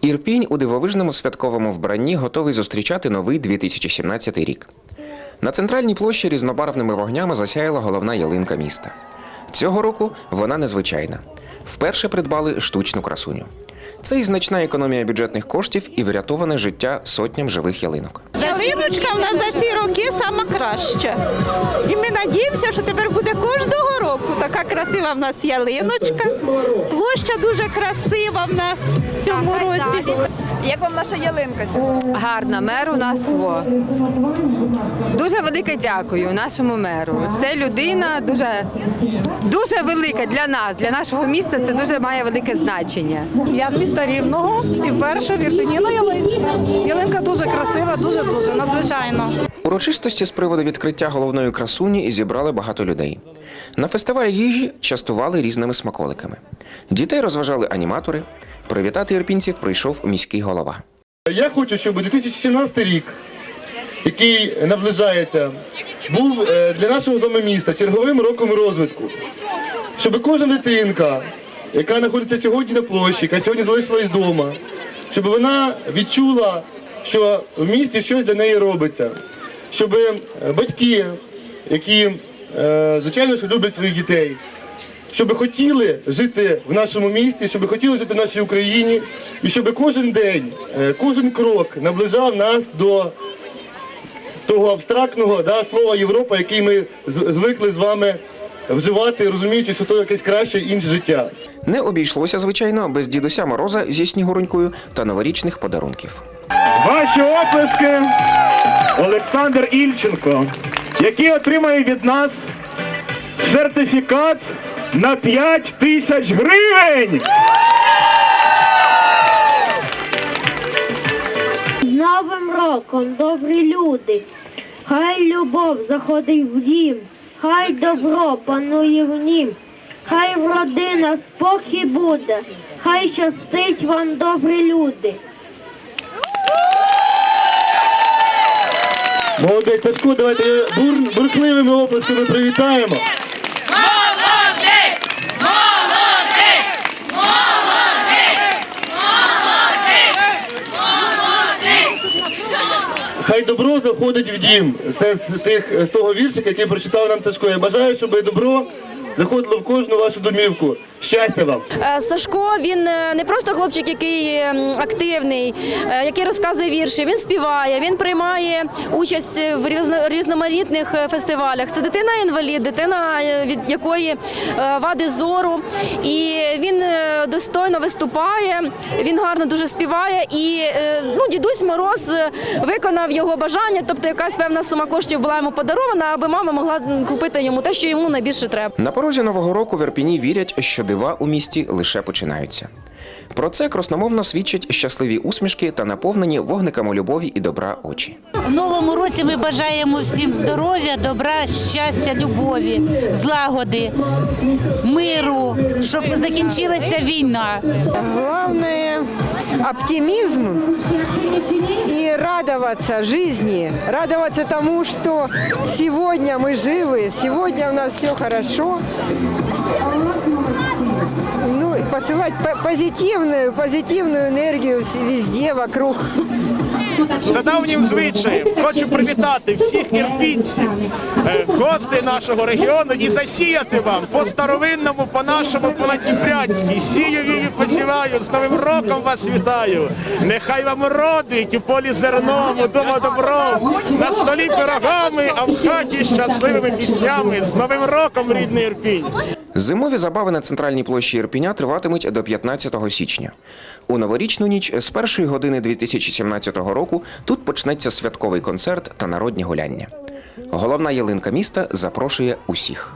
Ірпінь у дивовижному святковому вбранні готовий зустрічати новий 2017 рік. На центральній площі різнобарвними вогнями засяяла головна ялинка міста. Цього року вона незвичайна. Вперше придбали штучну красуню. Це і значна економія бюджетних коштів і врятоване життя сотням живих ялинок. Ялиночка в нас за всі роки сама краща. І ми надіємося, що тепер буде кожного року така красива в нас ялиночка. Площа дуже красива в нас в цьому році. Як вам наша ялинка? Гарна, мер у нас во. Дуже велике дякую нашому меру. Це людина дуже, дуже велика для нас, для нашого міста. Це дуже має велике значення. Я з міста Рівного і вперше в Ірпені на ялинці. Ялинка дуже красива, дуже дуже надзвичайно. Урочистості з приводу відкриття головної красуні зібрали багато людей. На фестиваль їжі частували різними смаколиками. Дітей розважали аніматори. Привітати ірпінців прийшов міський голова. Я хочу, щоб 2017 рік, який наближається, був е, для нашого з вами міста черговим роком розвитку. Щоб кожна дитинка, яка знаходиться сьогодні на площі, яка сьогодні залишилась вдома, щоб вона відчула, що в місті щось для неї робиться. Щоб е, батьки, які, е, звичайно, що люблять своїх дітей, щоб хотіли жити в нашому місті, щоб хотіли жити в нашій Україні, і щоб кожен день, е, кожен крок наближав нас до того абстрактного да, слова Європа, який ми звикли з вами вживати, розуміючи, що то якесь краще інше життя. Не обійшлося, звичайно, без дідуся Мороза зі снігуронькою та новорічних подарунків. Ваші оплески Олександр Ільченко, який отримає від нас сертифікат на 5 тисяч гривень. З Новим роком, добрі люди, хай любов заходить в дім, хай добро панує в нім, хай в родинах спокій буде, хай щастить вам, добрі люди. Молодець, Сашко, давайте бур, бурхливими оплесками привітаємо. Хай добро заходить в дім. Це з тих з того віршика, який прочитав нам Сашко. Я бажаю, щоб добро заходило в кожну вашу домівку. Щастя вам! Е, Сашко він е, не просто хлопчик, який ем, активний, е, який розказує вірші. Він співає, він приймає участь в різно- різноманітних е, фестивалях. Це дитина-інвалід, дитина, е, від якої е, вади зору. І він е, достойно виступає, він гарно дуже співає. І е, ну, дідусь Мороз е, виконав його бажання, тобто якась певна сума коштів була йому подарована, аби мама могла купити йому те, що йому найбільше треба. На порозі нового року в Ірпіні вірять, що дива у місті лише починаються. Про це красномовно свідчать щасливі усмішки та наповнені вогниками любові і добра очі. В новому році ми бажаємо всім здоров'я, добра, щастя, любові, злагоди, миру, щоб закінчилася війна. Главное оптимизм и радоваться жизни, радоваться тому, что сегодня мы живы, сегодня у нас все хорошо. Ну и посылать по- позитивную, позитивную энергию везде вокруг. За давнім звичаєм хочу привітати всіх ірпінців, е, гостей нашого регіону і засіяти вам по старовинному, по нашому, по надніпрянськи. Сію і посіваю. З Новим роком вас вітаю. Нехай вам родить у полі зерном, удома добром, на столі пирогами, а в хаті щасливими піснями. З Новим роком, рідний Ірпінь! Зимові забави на центральній площі Ірпіня триватимуть до 15 січня. У новорічну ніч з першої години 2017 року тут почнеться святковий концерт та народні гуляння. Головна ялинка міста запрошує усіх.